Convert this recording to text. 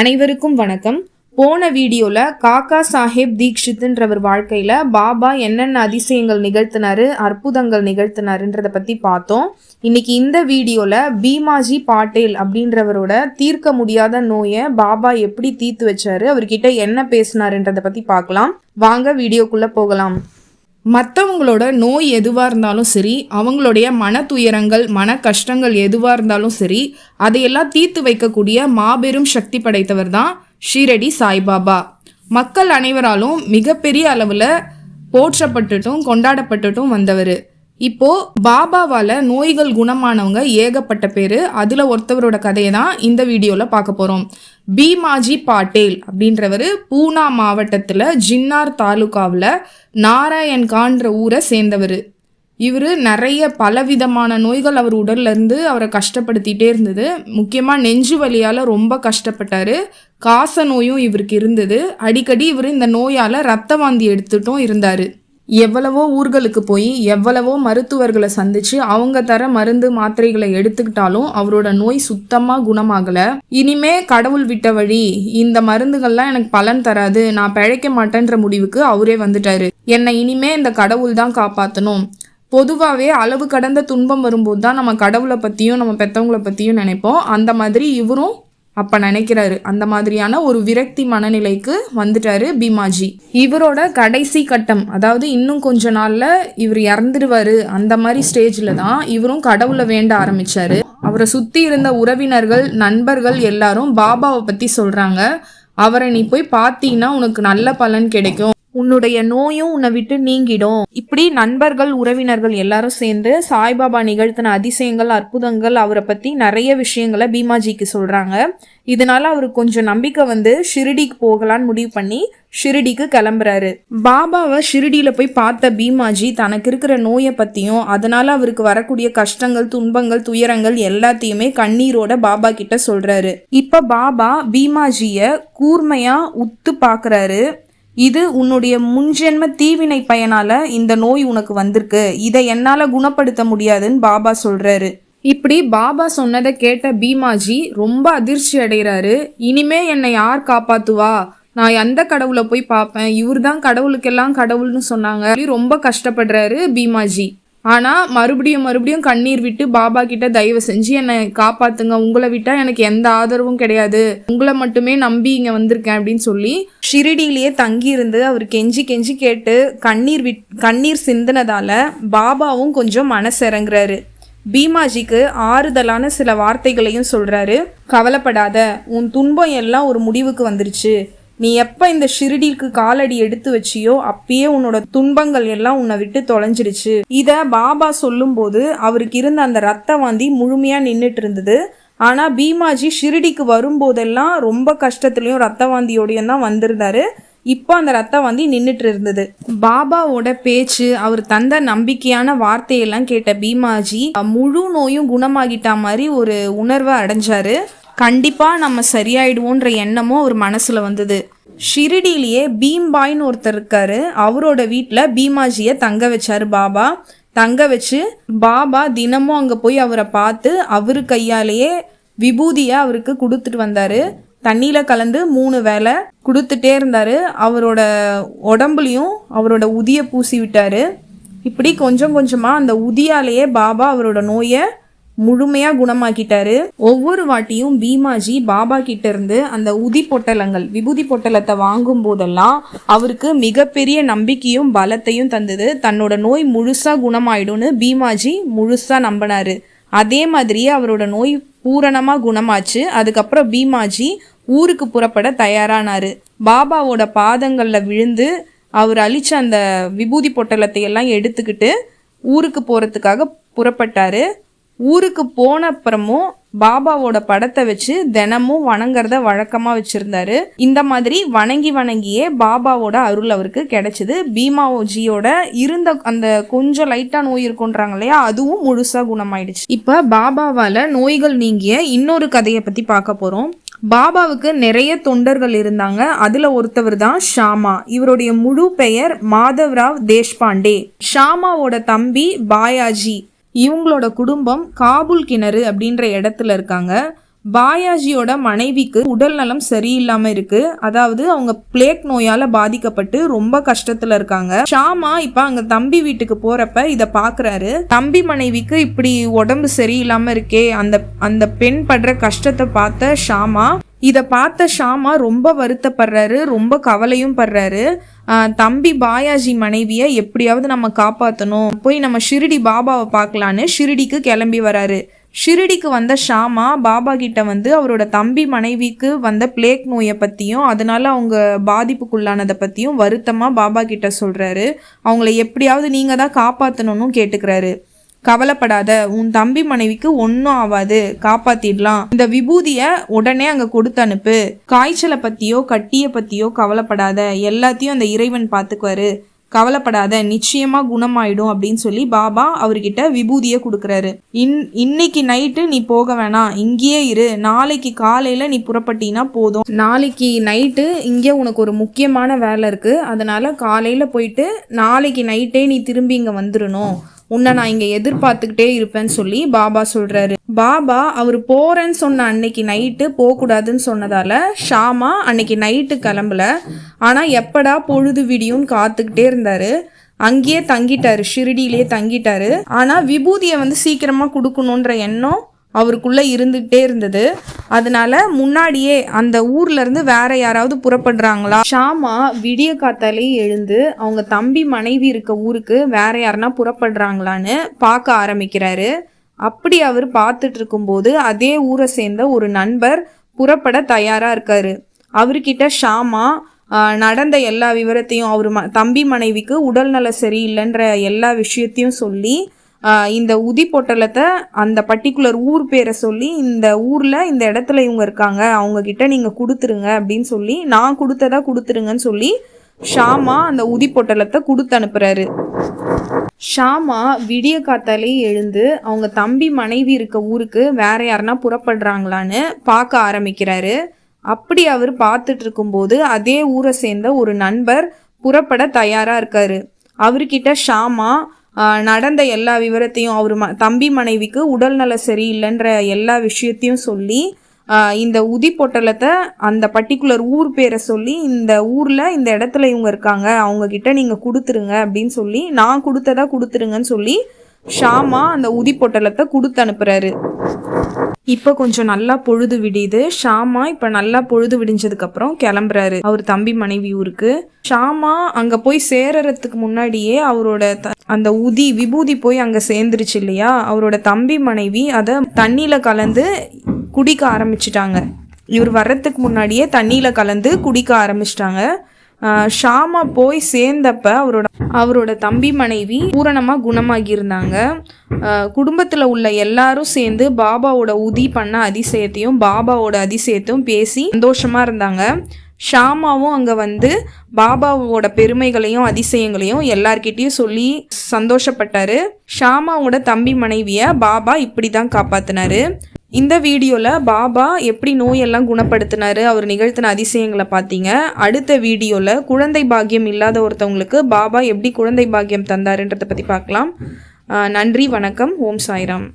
அனைவருக்கும் வணக்கம். போன வீடியோவில் காக்கா சாஹேப் தீக்ஷித்ன்றவர் வாழ்க்கையில் பாபா என்னென்ன அதிசயங்கள் நிகழ்த்தினாரு அற்புதங்கள் நிகழ்த்தினாருன்றதை பற்றி பார்த்தோம். இன்னைக்கு இந்த வீடியோவில் பீமாஜி பாட்டேல் அப்படின்றவரோட தீர்க்க முடியாத நோயை பாபா எப்படி தீர்த்து வச்சாரு அவர்கிட்ட என்ன பேசினாருன்றதை பற்றி பார்க்கலாம். வாங்க வீடியோக்குள்ளே போகலாம். மற்றவங்களோட நோய் எதுவாக இருந்தாலும் சரி அவங்களுடைய மன துயரங்கள் மன கஷ்டங்கள் எதுவாக இருந்தாலும் சரி அதையெல்லாம் தீர்த்து வைக்கக்கூடிய மாபெரும் சக்தி படைத்தவர் தான் ஷீரடி சாய்பாபா. மக்கள் அனைவராலும் மிகப்பெரிய அளவில் போற்றப்பட்டுட்டும் கொண்டாடப்பட்டுட்டும் வந்தவர். இப்போ பாபாவால நோய்கள் குணமானவங்க ஏகப்பட்ட பேர். அதுல ஒருத்தவரோட கதையை தான் இந்த வீடியோல பார்க்க போறோம். பீமாஜி பாட்டேல் அப்படின்றவர் பூனா மாவட்டத்துல ஜின்னார் தாலுகாவில் நாராயண்கான்ற ஊரை சேர்ந்தவர். இவர் நிறைய பலவிதமான நோய்கள் அவர் உடல்லேருந்து அவரை கஷ்டப்படுத்திட்டே இருந்தது. முக்கியமாக நெஞ்சு வலியால் ரொம்ப கஷ்டப்பட்டார். காச நோயும் இவருக்கு இருந்தது. அடிக்கடி இவர் இந்த நோயால் ரத்த வாந்தி எடுத்துட்டும் இருந்தார். எவ்வளவோ ஊர்களுக்கு போய் எவ்வளவோ மருத்துவர்களை சந்திச்சு அவங்க தர மருந்து மாத்திரைகளை எடுத்துக்கிட்டாலும் அவரோட நோய் சுத்தமா குணமாகல. இனிமே கடவுள் விட்ட வழி இந்த மருந்துகள்லாம் எனக்கு பலன் தராது நான் பிழைக்க மாட்டேன்ற முடிவுக்கு அவரே வந்துட்டாரு. என்னை இனிமே இந்த கடவுள் தான் காப்பாற்றணும் பொதுவாகவே அளவு கடந்த துன்பம் வரும்போது தான் நம்ம கடவுளை பற்றியும் நம்ம பெற்றவங்களை பற்றியும் நினைப்போம். அந்த மாதிரி இவரும் அப்போ நினைக்கிறாரு. அந்த மாதிரியான ஒரு விரக்தி மனநிலைக்கு வந்துட்டாரு பீமாஜி. இவரோட கடைசி கட்டம் அதாவது இன்னும் கொஞ்ச நாள்ல இவர் இறந்துடுவாரு அந்த மாதிரி ஸ்டேஜில் தான் இவரும் கடவுளை வேண்ட ஆரம்பிச்சாரு. அவரை சுற்றி இருந்த உறவினர்கள் நண்பர்கள் எல்லாரும் பாபாவை பற்றி சொல்கிறாங்க அவரை நீ போய் பார்த்தீங்கன்னா உனக்கு நல்ல பலன் கிடைக்கும். உன்னுடைய நோயும் உன்னை விட்டு நீங்கிடும். இப்படி நண்பர்கள் உறவினர்கள் எல்லாரும் சேர்ந்து சாய்பாபா நிகழ்த்தின அதிசயங்கள் அற்புதங்கள் அவரை பத்தி நிறைய விஷயங்களை பீமாஜிக்கு சொல்றாங்க. இதனால அவர் கொஞ்சம் நம்பிக்கை வந்து ஷிரிடிக்கு போகலான்னு முடிவு பண்ணி ஷிரிடிக்கு கிளம்புறாரு. பாபாவை ஷிரிடியில போய் பார்த்த பீமாஜி தனக்கு இருக்கிற நோயை பத்தியும் அதனால அவருக்கு வரக்கூடிய கஷ்டங்கள் துன்பங்கள் துயரங்கள் எல்லாத்தையுமே கண்ணீரோட பாபா கிட்ட சொல்றாரு. இப்ப பாபா பீமாஜிய கூர்மையா உத்து பாக்குறாரு. இது உன்னுடைய முன்ஜென்ம தீவினை பயனால இந்த நோய் உனக்கு வந்திருக்கு. இதை என்னால குணப்படுத்த முடியாதுன்னு பாபா சொல்றாரு. இப்படி பாபா சொன்னதை கேட்ட பீமாஜி ரொம்ப அதிர்ச்சி அடைகிறாரு. இனிமே என்னை யார் காப்பாத்துவா? நான் எந்த கடவுளை போய் பார்ப்பேன்? இவர் தான் கடவுளுக்கெல்லாம் கடவுள்னு சொன்னாங்க. ரொம்ப கஷ்டப்படுறாரு பீமாஜி. ஆனால் மறுபடியும் மறுபடியும் கண்ணீர் விட்டு பாபா கிட்ட தயவு செஞ்சு என்னை காப்பாத்துங்க. உங்களை விட்டால் எனக்கு எந்த ஆதரவும் கிடையாது. உங்களை மட்டுமே நம்பி இங்கே வந்திருக்கேன் அப்படின்னு சொல்லி ஷிரடியிலேயே தங்கியிருந்து அவர் கெஞ்சி கெஞ்சி கேட்டு கண்ணீர் விட் கண்ணீர் சிந்தினதால பாபாவும் கொஞ்சம் மனசிறங்குறாரு. பீமாஜிக்கு ஆறுதலான சில வார்த்தைகளையும் சொல்கிறாரு கவலைப்படாத உன் துன்பம் எல்லாம் ஒரு முடிவுக்கு வந்துருச்சு. நீ எப்போ இந்த ஷிரிடிக்கு காலடி எடுத்து வச்சியோ அப்பயே உன்னோட துன்பங்கள் எல்லாம் உன்னை விட்டு தொலைஞ்சிருச்சு இதை பாபா சொல்லும்போது அவருக்கு இருந்த அந்த ரத்த வாந்தி முழுமையாக நின்றுட்டு இருந்தது. ஆனால் பீமாஜி ஷிரிடிக்கு வரும்போதெல்லாம் ரொம்ப கஷ்டத்துலேயும் ரத்த வாந்தியோடையும் தான் வந்திருந்தாரு. இப்போ அந்த ரத்த வாந்தி நின்றுட்டு இருந்தது. பாபாவோட பேச்சு அவர் தந்த நம்பிக்கையான வார்த்தையெல்லாம் கேட்ட பீமாஜி முழு நோயும் குணமாகிட்டா மாதிரி ஒரு உணர்வை அடைஞ்சாரு. கண்டிப்பாக நம்ம சரியாயிடுவோன்ற எண்ணமும் அவர் மனசில் வந்தது. ஷிரிடிலேயே பீம்பாய்னு ஒருத்தர் இருக்காரு. அவரோட வீட்டில் பீமாஜியை தங்க வச்சார் பாபா. தங்க வச்சு பாபா தினமும் அங்கே போய் அவரை பார்த்து அவர் கையாலேயே விபூதியை அவருக்கு கொடுத்துட்டு வந்தார். தண்ணியில் கலந்து மூணு வேலை கொடுத்துட்டே இருந்தார். அவரோட உடம்புலையும் அவரோட உதியை பூசி விட்டார். இப்படி கொஞ்சம் கொஞ்சமாக அந்த உதியாலேயே பாபா அவரோட நோயை முழுமையாக குணமாக்கிட்டாரு. ஒவ்வொரு வாட்டியும் பீமாஜி பாபா கிட்ட இருந்து அந்த உதி பொட்டலங்கள் விபூதி பொட்டலத்தை வாங்கும் போதெல்லாம் அவருக்கு மிகப்பெரிய நம்பிக்கையும் பலத்தையும் தந்தது. தன்னோட நோய் முழுசா குணமாயிடும்னு பீமாஜி முழுசா நம்பினாரு. அதே மாதிரியே அவரோட நோய் பூரணமா குணமாச்சு. அதுக்கப்புறம் பீமாஜி ஊருக்கு புறப்பட தயாரானாரு. பாபாவோட பாதங்கள்ல விழுந்து அவர் அழிச்ச அந்த விபூதி பொட்டலத்தை எல்லாம் எடுத்துக்கிட்டு ஊருக்கு போறதுக்காக புறப்பட்டாரு. ஊருக்கு போன அப்புறமும் பாபாவோட படத்தை வச்சு தினமும் வணங்குறத வழக்கமாக வச்சுருந்தாரு. இந்த மாதிரி வணங்கி வணங்கியே பாபாவோட அருள் அவருக்கு கிடைச்சிது. பீமாஜியோட இருந்த அந்த கொஞ்சம் லைட்டாக நோய் இருக்குன்றாங்க இல்லையா அதுவும் முழுசாக குணமாயிடுச்சு. இப்போ பாபாவால் நோய்கள் நீங்கிய இன்னொரு கதையை பற்றி பார்க்க போகிறோம் பாபாவுக்கு நிறைய தொண்டர்கள் இருந்தாங்க. அதுல ஒருத்தவர் தான் ஷாமா. இவருடைய முழு பெயர் மாதவ்ராவ் தேஷ்பாண்டே. ஷாமாவோட தம்பி பாயாஜி. இவங்களோட குடும்பம் காபுல் கிணறு அப்படின்ற இடத்துல இருக்காங்க. பாயாஜியோட மனைவிக்கு உடல் நலம் சரியில்லாம இருக்கு. அதாவது அவங்க பிளேக் நோயால பாதிக்கப்பட்டு ரொம்ப கஷ்டத்துல இருக்காங்க. ஷாமா இப்ப அங்க தம்பி வீட்டுக்கு போறப்ப இத பாக்குறாரு. தம்பி மனைவிக்கு இப்படி உடம்பு சரியில்லாம இருக்கே அந்த அந்த பெண் படுற கஷ்டத்தை பார்த்த ஷாமா இதை பார்த்த ஷாமா ரொம்ப வருத்தப்படுறாரு ரொம்ப கவலையும் படுறாரு. தம்பி பாயாஜி மனைவியை எப்படியாவது நம்ம காப்பாற்றணும் போய் நம்ம ஷிரிடி பாபாவை பார்க்கலான்னு ஷிரிடிக்கு கிளம்பி வராரு. ஷிரிடிக்கு வந்த ஷாமா பாபா கிட்ட வந்து அவரோட தம்பி மனைவிக்கு வந்த பிளேக் நோயை பற்றியும் அதனால அவங்க பாதிப்புக்குள்ளானதை பற்றியும் வருத்தமாக பாபா கிட்ட சொல்கிறாரு அவங்கள எப்படியாவது நீங்கள் தான் காப்பாற்றணும்னு கேட்டுக்கிறாரு. கவலைப்படாத உன் தம்பி மனைவிக்கு ஒன்றும் ஆகாது காப்பாத்திடலாம். இந்த விபூதிய உடனே அங்க கொடுத்து அனுப்பு. காய்ச்சலை பத்தியோ கட்டிய பத்தியோ கவலைப்படாத. எல்லாத்தையும் அந்த இறைவன் பார்த்துக்குவாரு. கவலைப்படாத நிச்சயமா குணமாயிடும் அப்படின்னு சொல்லி பாபா அவர்கிட்ட விபூதியை கொடுக்குறாரு. இன் இன்னைக்கு நைட்டு நீ போக வேணாம். இங்கேயே இரு. நாளைக்கு காலையில நீ புறப்பட்டினா போதும். நாளைக்கு நைட்டு இங்கே உனக்கு ஒரு முக்கியமான வேலை இருக்கு. அதனால காலையில போயிட்டு நாளைக்கு நைட்டே நீ திரும்பி இங்க வந்துடணும் உன்னை நான் இங்கே எதிர்பார்த்துக்கிட்டே இருப்பேன்னு சொல்லி பாபா சொல்கிறாரு பாபா அவர் போகிறேன்னு சொன்ன அன்னைக்கு நைட்டு போகக்கூடாதுன்னு சொன்னதால் ஷாமா அன்னைக்கு நைட்டு கிளம்பல. ஆனால் எப்படா பொழுது விடியும்னு காத்துக்கிட்டே இருந்தார். அங்கேயே தங்கிட்டாரு ஷிரடியிலேயே தங்கிட்டாரு. ஆனால் விபூதியை வந்து சீக்கிரமாக கொடுக்கணுன்ற எண்ணம் அவருக்குள்ளே இருந்துகிட்டே இருந்தது. அதனால முன்னாடியே அந்த ஊர்லேருந்து வேற யாராவது புறப்படுறாங்களா? ஷாமா விடிய காத்தாலே எழுந்து அவங்க தம்பி மனைவி இருக்க ஊருக்கு வேற யாருன்னா புறப்படுறாங்களான்னு பார்க்க ஆரம்பிக்கிறாரு. அப்படி அவர் பார்த்துட்டு இருக்கும்போது அதே ஊரை சேர்ந்த ஒரு நண்பர் புறப்பட தயாராக இருக்காரு. அவர்கிட்ட ஷாமா நடந்த எல்லா விவரத்தையும் அவர் ம தம்பி மனைவிக்கு உடல்நல சரியில்லைன்ற எல்லா விஷயத்தையும் சொல்லி இந்த உதி பொட்டலத்தை அந்த பர்டிகுலர் ஊர் பேரை சொல்லி இந்த ஊரில் இந்த இடத்துல இவங்க இருக்காங்க. அவங்கக்கிட்ட நீங்கள் கொடுத்துருங்க அப்படின்னு சொல்லி நான் கொடுத்ததா கொடுத்துருங்கன்னு சொல்லி ஷாமா அந்த உதி பொட்டலத்தை கொடுத்து அனுப்புகிறாரு ஷாமா விடிய காத்தாலே எழுந்து அவங்க தம்பி மனைவி இருக்க ஊருக்கு வேற யாருன்னா புறப்படுறாங்களான்னு பார்க்க ஆரம்பிக்கிறாரு. அப்படி அவர் பார்த்துட்டு இருக்கும்போது அதே ஊரை சேர்ந்த ஒரு நண்பர் புறப்பட தயாராக இருக்காரு. அவர்கிட்ட ஷாமா நடந்த எல்லா விவரத்தையும் அவர் ம தம்பி மனைவிக்கு உடல்நல சரியில்லைன்ற எல்லா விஷயத்தையும் சொல்லி இந்த உதி பொட்டலத்தை அந்த பர்டிகுலர் ஊர் பேரை சொல்லி இந்த ஊரில் இந்த இடத்துல இவங்க இருக்காங்க அவங்கக்கிட்ட நீங்கள் கொடுத்துருங்க அப்படின்னு சொல்லி நான் கொடுத்ததா கொடுத்துருங்கன்னு சொல்லி ஷாமா அந்த உதி பொட்டலத்தை கொடுத்து அனுப்புகிறாரு இப்போ கொஞ்சம் நல்லா பொழுது விடியுது. ஷாமா இப்போ நல்லா பொழுது விடிஞ்சதுக்கப்புறம் கிளம்புறாரு. அவர் தம்பி மனைவி ஊருக்கு. ஷாமா அங்கே போய் சேரறதுக்கு முன்னாடியே அவரோட த- அந்த உதி விபூதி போய் அங்கே சேர்ந்துருச்சு இல்லையா? அவரோட தம்பி மனைவி அதை தண்ணியில் கலந்து குடிக்க ஆரம்பிச்சிட்டாங்க. இவர் வர்றதுக்கு முன்னாடியே தண்ணியில் கலந்து குடிக்க ஆரம்பிச்சிட்டாங்க. ஷாமா போய் சேர்ந்தப்ப அவரோட அவரோட தம்பி மனைவி பூரணமாக குணமாகி இருந்தாங்க குடும்பத்தில் உள்ள எல்லாரும் சேர்ந்து பாபாவோட உதி பண்ண அதிசயத்தையும் பாபாவோட அதிசயத்தையும் பேசி சந்தோஷமாக இருந்தாங்க. ஷாமாவும் அங்கே வந்து பாபாவோட பெருமைகளையும் அதிசயங்களையும் எல்லார்கிட்டேயும் சொல்லி சந்தோஷப்பட்டாரு. ஷாமாவோட தம்பி மனைவியை பாபா இப்படி தான் காப்பாத்தினாரு. இந்த வீடியோவில் பாபா எப்படி நோயெல்லாம் குணப்படுத்தினாரு அவர் நிகழ்த்தின அதிசயங்களை பார்த்தீங்க. அடுத்த வீடியோவில் குழந்தை பாக்கியம் இல்லாத ஒருத்தவங்களுக்கு பாபா எப்படி குழந்தை பாக்கியம் தந்தாருன்றதை பற்றி பார்க்கலாம். நன்றி வணக்கம் ஓம் சாய்ராம்.